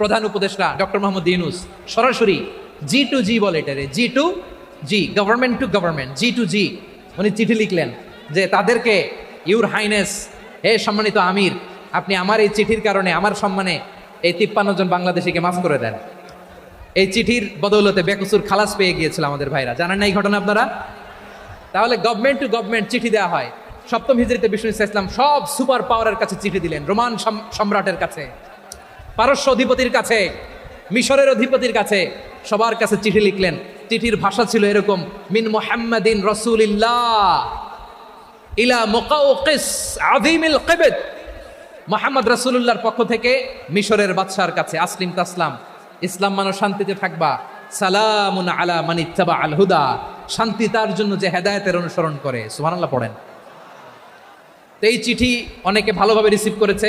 প্রধান উপদেষ্টা ডক্টর মোহাম্মদ ইউনুস, সরাসরি জি টু জি বলে এটারে G to G government to government G to G. উনি চিঠি লিখলেন যে, তাদেরকে ইউর হাইনেস, হে সম্মানিত আমির, আপনি আমার এই চিঠির কারণে, আমার সম্মানে এই তিপ্পান্ন জন বাংলাদেশিকে মাফ করে দেন। এই চিঠির বদৌলতে বেকসুর খালাস পেয়ে গিয়েছিল আমাদের ভাইরা। জানেন না এই ঘটনা আপনারা? তাহলে গভর্নমেন্ট টু গভর্নমেন্ট চিঠি দেওয়া হয়। সপ্তম হিজড়িতে বিষ্ণু ইসলাম সব সুপার পাওয়ারের কাছে চিঠি দিলেন, রোমান সাম- সম্রাটের কাছে। পারস্য অধিপতির কাছে, মিশরের অধিপতির কাছে সবার কাছে চিঠি লিখলেন। চিঠির ভাষা ছিল এরকম, মিন মোহাম্মদিন রসুলিল্লাহ ইলা মোকাউকিস আযীমিল কিবত। মোহাম্মদ রাসূলুল্লাহর পক্ষ থেকে মিশরের বাদশার কাছে, আসলিম তাসলাম, ইসলাম মানুষ শান্তিতে থাকবা, সালামুন আলা মানিত্তাবা আল হুদা। শান্তি তার জন্য যে হেদায়েতের অনুসরণ করে। সুবহানাল্লাহ, পড়েন। তো এই চিঠি অনেকে ভালোভাবে রিসিভ করেছে।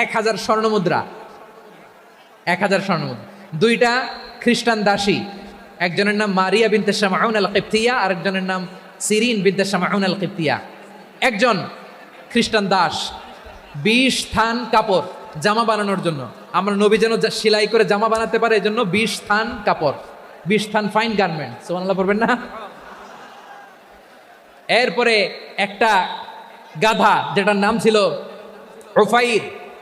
এক হাজার স্বর্ণ মুদ্রা এক হাজার স্বর্ণ মুদ্রা দুইটা খ্রিস্টান দাসী। একজনের নাম মারিয়া বিনতে শামাউন আল কিপ্তিয়া আর একজনের নাম সিরিন বিনতে শামাউন আল কিপ্তিয়া একজন খ্রিস্টান দাস, বিশ থান কাপড় জামা বানানোর জন্য। আমরা নবী যেন সেলাই করে জামা বানাতে পারে এই জন্য বিশ থান কাপড়, বিশ থান ফাইন গার্মেন্ট সোমাল্লাহ পড়বেন না? এরপরে একটা গাধা, যেটার নাম ছিল রোফাইর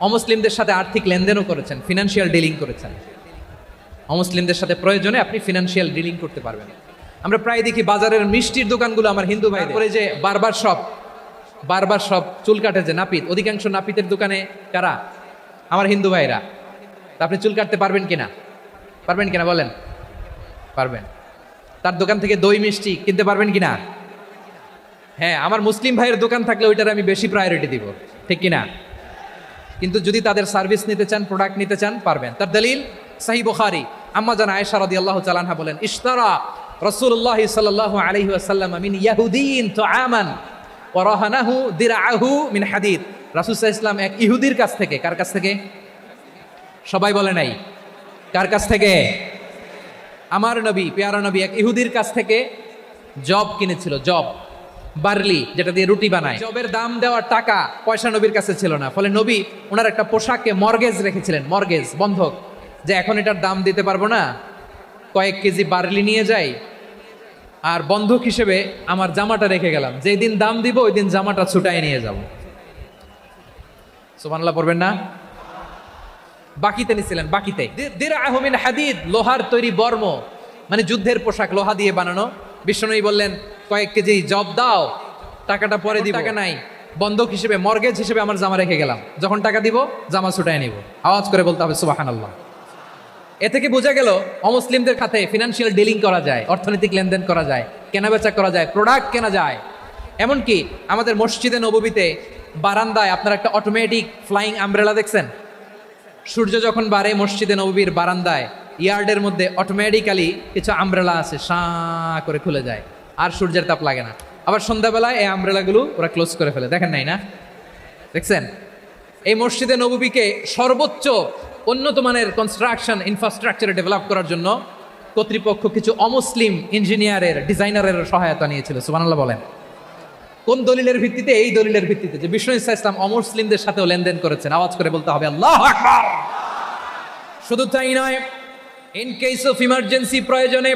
অমুসলিমদের সাথে আর্থিক লেনদেনও করেছেন ফিনান্সিয়াল ডিলিং করেছেন। অমুসলিমদের সাথে প্রয়োজনে আপনি ফিনান্সিয়াল ডিলিং করতে পারবেন। আমরা প্রায় দেখি বাজারের মিষ্টির দোকানগুলো আমার হিন্দু ভাই করে যে বারবার শপ বারবার সব চুল কাটে যে নাপিত, অধিকাংশ নাপিতের দোকানে কারা? আমার হিন্দু ভাইরা। আপনি চুল কাটতে পারবেন কিনা? পারবেন কিনা বলেন? পারবেন। তার দোকান থেকে দই মিষ্টি কিনতে পারবেন কিনা? হ্যাঁ আমার মুসলিম ভাইয়ের দোকান থাকলে ওইটার আমি বেশি প্রায়োরিটি দিব। ঠিক কিনা? কিন্তু যদি তাদের সার্ভিস নিতে চান, প্রোডাক্ট নিতে চান, পারবেন। তার দলিল, সাহি বুখারি। আম্মা জান আয়েশা আল্লাহ চালানহা বলেন, ইশতারা রাসূলুল্লাহ সাল্লাল্লাহু আলাইহি ওয়াসাল্লাম মিন ইয়াহুদিন তুআমান ওয়া রাহানাহু দিরআহু মিন হাদিদ। আলাইহি ওয়াসাল্লাম এক ইহুদির কাছ থেকে, কার কাছ থেকে? সবাই বলে নাই। কার কাছ থেকে? আমার নবী, পেয়ারা নবী এক ইহুদির কাছ থেকে জব কিনেছিল, জব। বার্লি, যেটা দিয়ে রুটি বানায়। জবের দাম দেওয়ার টাকা পয়সা নবীর কাছে ছিল না। ফলে নবী ওনার একটা পোশাকে মর্গেজ রেখেছিলেন, মর্গেজ, বন্ধক, যে এখন এটার দাম দিতে পারব না। কয়েক কেজি বার্লি নিয়ে যাই, আর বন্ধক হিসেবে আমার জামাটা রেখে গেলাম। যেই দিন দাম দিব, ওই দিন জামাটা ছুটাই নিয়ে যাব। সুবহানাল্লাহ, পড়বেন না? বাকিতে নিছিলেন, বাকিতে। হাদিদ, লোহার তৈরি বর্ম মানে যুদ্ধের পোশাক, লোহা দিয়ে বানানো। বিষ্ণনবী বললেন কয়েক কেজি জব দাও টাকাটা পরে দিব। টাকা নাই। বন্ধক হিসেবে মর্গেজ হিসেবে আমার জামা রেখে গেলাম। যখন টাকা দিব জামা ছুটাই নিব। আওয়াজ করে বলতে হবে সুবাহান আল্লাহ এ থেকে বোঝা গেল অমুসলিমদের খাতে ফিনান্সিয়াল ডিলিং করা যায় অর্থনৈতিক লেনদেন করা যায় কেনাবেচা করা যায় প্রোডাক্ট কেনা যায়। এমনকি আমাদের মসজিদে নববীতে বারান্দায় আপনার একটা অটোমেটিক ফ্লাইং আমব্রেলা দেখছেন? সূর্য যখন বাড়ে মসজিদে নববীর বারান্দায় ইয়ার্ডের মধ্যে অটোমেটিক্যালি কিছু আমব্রেলা আছে সাঁ করে খুলে যায়। আর সূর্যের তাপ লাগে না। আবার সন্ধ্যাবেলায় এই আমব্রেলাগুলো ওরা ক্লোজ করে ফেলে। দেখেন নাই না? দেখছেন? এই মসজিদে নববীকে সর্বোচ্চ উন্নত মানের কনস্ট্রাকশন ইনফ্রাস্ট্রাকচারে ডেভেলপ করার জন্য কর্তৃপক্ষ কিছু অমুসলিম ইঞ্জিনিয়ারের ডিজাইনারের সহায়তা নিয়েছিল। সুবহানাল্লাহ বলেন। কোন দলিলের ভিত্তিতে? এই দলিলের ভিত্তিতে যে বিষ্ণু ইসা ইসলাম অমুসলিমদের সাথেও লেনদেন করেছেন। আওয়াজ করে বলতে হবে, আল্লাহ শুধু তাই নয় ইন কেস অফ ইমার্জেন্সি প্রয়োজনে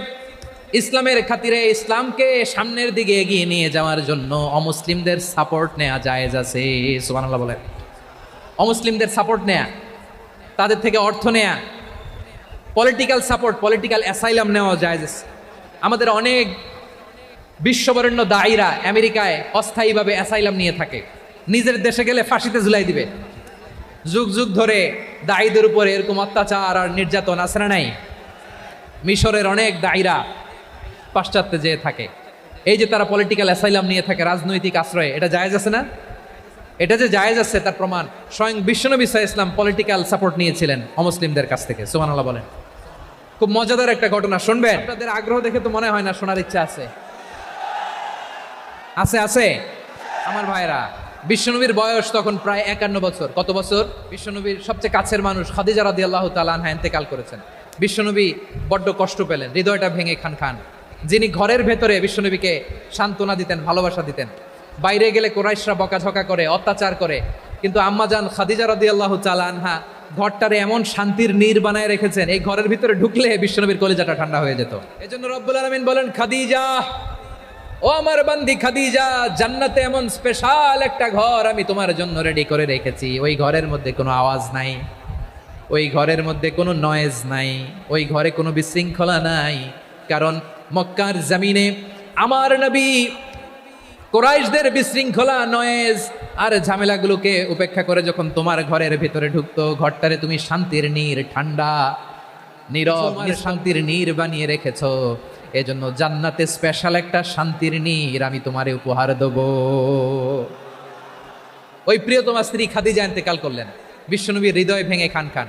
ইসলামের খাতিরে ইসলামকে সামনের দিকে এগিয়ে নিয়ে যাওয়ার জন্য অমুসলিমদের সাপোর্ট নেওয়া জায়েজ আছে। সুবহানাল্লাহ বলেন। অমুসলিমদের সাপোর্ট নেয়া, তাদের থেকে অর্থ নেয়া পলিটিক্যাল সাপোর্ট পলিটিক্যাল অ্যাসাইলাম নেওয়া জায়েজ আছে। আমাদের অনেক বিশ্ববরেণ্য দায়ীরা আমেরিকায় অস্থায়ীভাবে অ্যাসাইলাম নিয়ে থাকে। নিজের দেশে গেলে ফাঁসিতে ঝুলাই দিবে। যুগ যুগ ধরে দায়ীদের উপরে এরকম অত্যাচার আর নির্যাতন না নাই? মিশরের অনেক দায়ীরা পাশ্চাত্যে যেয়ে থাকে। এই যে তারা পলিটিক্যাল অ্যাসাইলাম নিয়ে থাকে, রাজনৈতিক আশ্রয়ে, এটা জায়েজ আছে না? এটা যে জায়েজ আছে, তার প্রমাণ স্বয়ং বিশ্বনবী সাহা ইসলাম পলিটিক্যাল সাপোর্ট নিয়েছিলেন অমুসলিমদের কাছ থেকে সুমান আল্লাহ বলেন। খুব মজাদার একটা ঘটনা, শুনবেন। আপনাদের আগ্রহ দেখে তো মনে হয় না, শোনার ইচ্ছা আছে। আছে আছে। আমার ভাইরা, বিশ্বনবীর বয়স তখন প্রায় একান্ন বছর। কত বছর? বিশ্বনবীর সবচেয়ে কাছের মানুষ খাদিজা রাদি আল্লাহ তালানহা ইন্তেকাল করেছেন। বিশ্বনবী বড্ড কষ্ট পেলেন, হৃদয়টা ভেঙে খান খান। যিনি ঘরের ভেতরে বিশ্বনবীকে সান্ত্বনা দিতেন, ভালোবাসা দিতেন। বাইরে গেলে কোরাইশরা বকাঝকা করে, অত্যাচার করে। কিন্তু আম্মাজান খাদিজা রাদি আল্লাহ তালানহা ঘরটারে এমন শান্তির নীর বানায় রেখেছেন, এই ঘরের ভিতরে ঢুকলে বিশ্বনবীর কলেজাটা ঠান্ডা হয়ে যেত। এই জন্য রব্বুল আলমিন বলেন, খাদিজা, ও আমার বান্দি খাদিজা, জান্নাতে এমন স্পেশাল একটা ঘর আমি তোমার জন্য রেডি করে রেখেছি। ওই ঘরের মধ্যে কোনো আওয়াজ নাই, ওই ঘরের মধ্যে কোনো নয়েজ নাই, ওই ঘরে কোনো বিশৃঙ্খলা নাই। কারণ মক্কার জামিনে। আমার নবী কোরাইশদের বিশৃঙ্খলা নয়েজ আর ঝামেলাগুলোকে উপেক্ষা করে যখন তোমার ঘরের ভিতরে ঢুকতো ঘরটারে তুমি শান্তির নীর ঠান্ডা নীরব শান্তির নীর বানিয়ে রেখেছ। এজন্য জান্নাতে স্পেশাল একটা শান্তির নীর আমি তোমারে উপহার দেব। ওই প্রিয়তমা স্ত্রী খাদিজা ইন্তেকাল করলেন। বিশ্বনবীর হৃদয় ভেঙে খান খান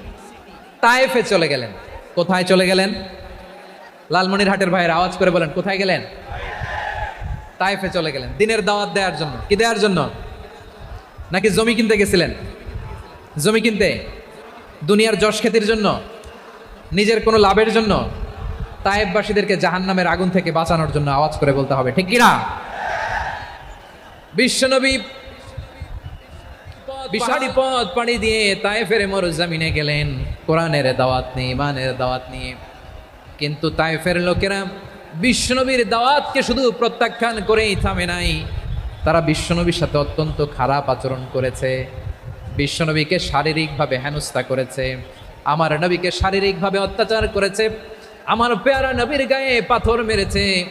তায়েফে চলে গেলেন। কোথায় চলে গেলেন? লালমনিরহাটের ভাইয়ের, আওয়াজ করে বলেন, কোথায় গেলেন? তায়েফে চলে গেলেন। দিনের দাওয়াত দেওয়ার জন্য। কি দেওয়ার জন্য? নাকি জমি কিনতে গেছিলেন? জমি কিনতে? দুনিয়ার যশ খ্যাতির জন্য? নিজের কোনো লাভের জন্য? তায়েববাসীদেরকে জাহান্নামের আগুন থেকে বাঁচানোর জন্য আওয়াজ করে বলতে হবে, ঠিক কিনা? বিশ্বনবী বিশালি পথ পাড়ি দিয়ে তায়েফের মর জামিনে গেলেন। কোরআনের দাওয়াত নিয়ে ইমানের দাওয়াত নিয়ে। কিন্তু তায়েফের লোকেরা বিশ্বনবীর দাওয়াতকে শুধু প্রত্যাখ্যান করেই থামে নাই। তারা বিশ্বনবীর সাথে অত্যন্ত খারাপ আচরণ করেছে। বিশ্বনবীকে শারীরিকভাবে হেনস্থা করেছে। আমার নবীকে শারীরিকভাবে অত্যাচার করেছে। আমার পেয়ারা নবীর গায়ে পাথর মেরেছে।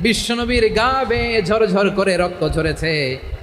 বিশ্বনবীর গা বেয়ে ঝরঝর করে রক্ত ঝরেছে।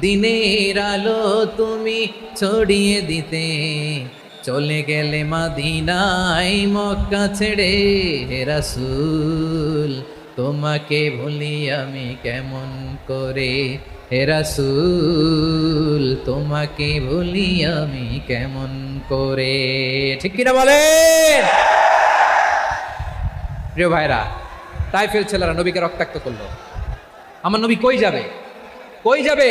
দিনের আলো তুমি ছড়িয়ে দিতে। চলে গেলে মাদিনাই মক্কা ছেড়ে হে রাসূল, তোমাকে ভুলি আমি কেমন করে? হেরাসুল তোমাকে ভুলি আমি কেমন করে? ঠিক কিনা বলে প্রিয় ভাইরা তাইফের ছেলেরা নবীকে রক্তাক্ত করল। আমার নবী কই যাবে? কই যাবে?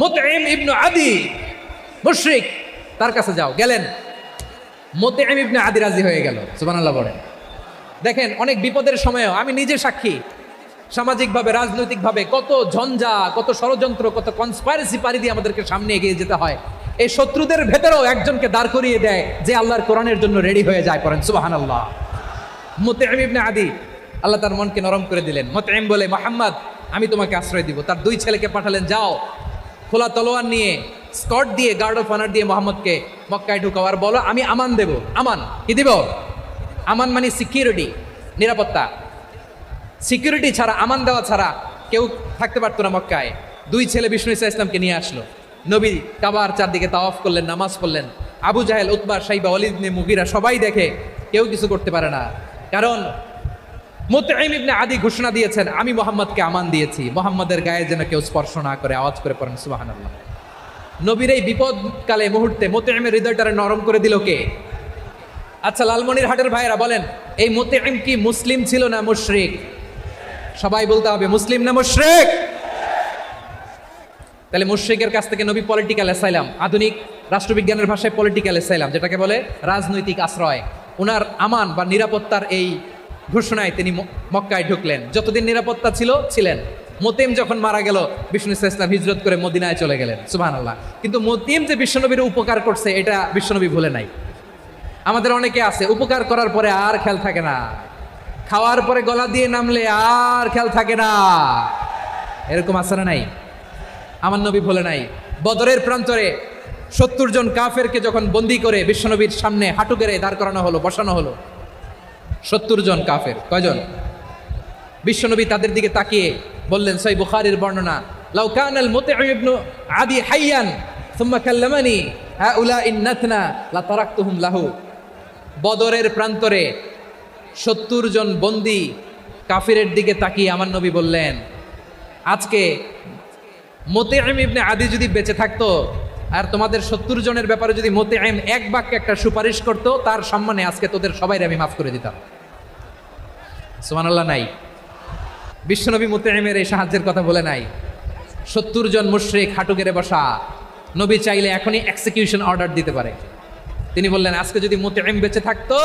মুতাইম ইবনে আদি, মুশরিক, তার কাছে যাও, গেলেন। মুতাইম ইবনে আদি রাজি হয়ে গেল, সুবহানাল্লাহ বলেন। দেখেন, অনেক বিপদের সময়ও, আমি নিজে সাক্ষী। সামাজিকভাবে, রাজনৈতিকভাবে, কত ঝঞ্ঝা, কত ষড়যন্ত্র, কত কনস্পাইরেসি পারি দিয়ে আমাদেরকে সামনে এগিয়ে যেতে হয়। এই শত্রুদের ভেতরেও একজনকে দাঁড় করিয়ে দেয়, যে আল্লাহর কোরআনের জন্য রেডি হয়ে যায় পড়েন সুবাহান আল্লাহ মুতাইম ইবনে আদি, আল্লাহ তার মনকে নরম করে দিলেন। মুতাইম বলে, মোহাম্মদ, আমি তোমাকে আশ্রয় দিব। তার দুই ছেলেকে পাঠালেন, যাও খোলা তলোয়ার নিয়ে স্কট দিয়ে গার্ড অফ অনার দিয়ে মোহাম্মদকে মক্কায় ঢুকাও। আর বলো, আমি আমান দেব। আমান, কি দিব? আমান মানে সিকিউরিটি নিরাপত্তা। সিকিউরিটি ছাড়া, আমান দেওয়া ছাড়া কেউ থাকতে পারতো না মক্কায়। দুই ছেলে বিষ্ণু ইসা ইসলামকে নিয়ে আসলো। নবী কাবার চারদিকে তাওয়াফ করলেন, নামাজ পড়লেন। আবু জাহেল, উতবা, সাইবা অলিদ মুগিরা সবাই দেখে কেউ কিছু করতে পারে না। কারণ মুতাইম ইবনে আদি ঘোষণা দিয়েছেন, আমি মোহাম্মদকে আমান দিয়েছি। মোহাম্মদের গায়ে যেন কেউ স্পর্শ না করে, আওয়াজ করে পড়েন, সুবহানাল্লাহ। নবীর এই বিপদকালে মুহূর্তে মোতাইমের হৃদয়টারে নরম করে দিল কে? আচ্ছা লালমনির হাটের ভাইরা বলেন, এই মোতাইম কি মুসলিম ছিল না মুশরিক? সবাই বলতে হবে, মুসলিম না মুশরিক? তাহলে মুশরিকের কাছ থেকে নবী পলিটিক্যাল অ্যাসাইলাম আধুনিক রাষ্ট্রবিজ্ঞানের ভাষায় পলিটিক্যাল অ্যাসাইলাম যেটাকে বলে রাজনৈতিক আশ্রয়। ওনার আমান বা নিরাপত্তার এই ঘোষণায় তিনি মক্কায় ঢুকলেন। যতদিন নিরাপত্তা ছিল, ছিলেন। মতিম যখন মারা গেল, বিষ্ণু ইসা ইসলাম হিজরত করে মদিনায় চলে গেলেন। সুবাহ আল্লাহ কিন্তু মতিম যে বিশ্বনবীর উপকার করছে, এটা বিশ্বনবী ভুলে নাই। আমাদের অনেকে আছে, উপকার করার পরে আর খেয়াল থাকে না। খাওয়ার পরে গলা দিয়ে নামলে আর খেয়াল থাকে না। এরকম না নাই? আমার নবী ভুলে নাই। বদরের প্রান্তরে সত্তর জন কাফেরকে যখন বন্দি করে বিশ্বনবীর সামনে হাঁটু গেড়ে দাঁড় করানো হলো, বসানো হলো সত্তর জন কাফের। কয়জন? বিশ্বনবী তাদের দিকে তাকিয়ে বললেন সই বুখারির বর্ণনা, লাউ কানাল মুতিউ ইবনু আদি হাইয়ান, সুম্মা কাল্লামানি হাউলা ইন্নাতনা লা তারাকতুহুম লাহু। বদরের প্রান্তরে সত্তর জন বন্দি কাফিরের দিকে তাকিয়ে আমার নবী বললেন, আজকে মোতেআম ইবনে আদি যদি বেঁচে থাকতো আর তোমাদের সত্তর জনের ব্যাপারে যদি মোতেআম এক বাক্যে একটা সুপারিশ করতো, তার সম্মানে আজকে তোদের সবাই আমি মাফ করে দিতাম। সুবহানাল্লাহ, নাই। বিশ্বনবী মোতেআমের এই সাহায্যের কথা বলে নাই। সত্তর জন মুশরিক হাঁটু গেড়ে বসা, নবী চাইলে এখনই এক্সিকিউশন অর্ডার দিতে পারে। তিনি বললেন, আজকে যদি মোতেম বেঁচে থাকতো,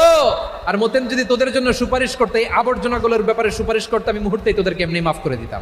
আর মোতেম যদি তোদের জন্য সুপারিশ করতে, এই আবর্জনাগুলোর ব্যাপারে সুপারিশ করতে, আমি মুহূর্তেই তোদেরকে এমনি মাফ করে দিতাম।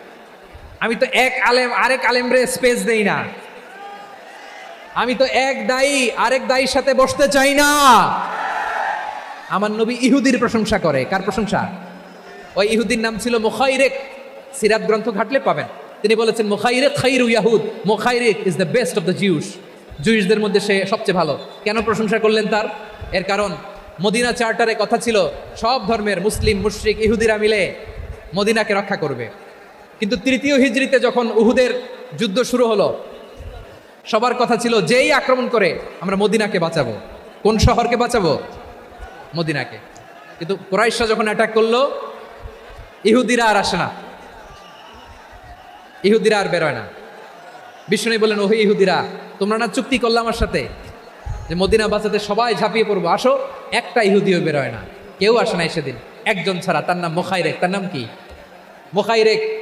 আমি তো এক আলেম, আরেক আলেমরে স্পেস দেই না। আমি তো এক দায়ী, আরেক দায়ীর সাথে বসতে চাই না। আমার নবী ইহুদির প্রশংসা করে। কার প্রশংসা? ওই ইহুদির নাম ছিল মুখাইরেক। সিরাত গ্রন্থ ঘাটলে পাবেন। তিনি বলেছেন, মুখাইরেক খাইরু ইয়াহুদ। Mukhayriq is the best of the Jews জুইসদের মধ্যে সে সবচেয়ে ভালো। কেন প্রশংসা করলেন তার? এর কারণ, মদিনা চার্টারে কথা ছিল, সব ধর্মের মুসলিম, মুশরিক, ইহুদিরা মিলে মদিনাকে রক্ষা করবে। কিন্তু তৃতীয় হিজড়িতে যখন উহুদের যুদ্ধ শুরু হলো, সবার কথা ছিল, যেই আক্রমণ করে, আমরা মদিনাকে বাঁচাবো। কোন শহরকে বাঁচাবো? মদিনাকে। কিন্তু কোরাইশা যখন অ্যাটাক করল, ইহুদিরা আর আসে না। ইহুদিরা আর বেরোয় না। বিষ্ণু বললেন, ওহে ইহুদিরা, তোমরা না চুক্তি করলে আমার সাথে যে মদিনা বাঁচাতে সবাই ঝাঁপিয়ে পড়ব? আসো, একটা ইহুদিও বেরোয় না। কেউ আসে নাই সেদিন। একজন ছাড়া, তার নাম মোখাইরেক। তার নাম কি? মোখাইরেক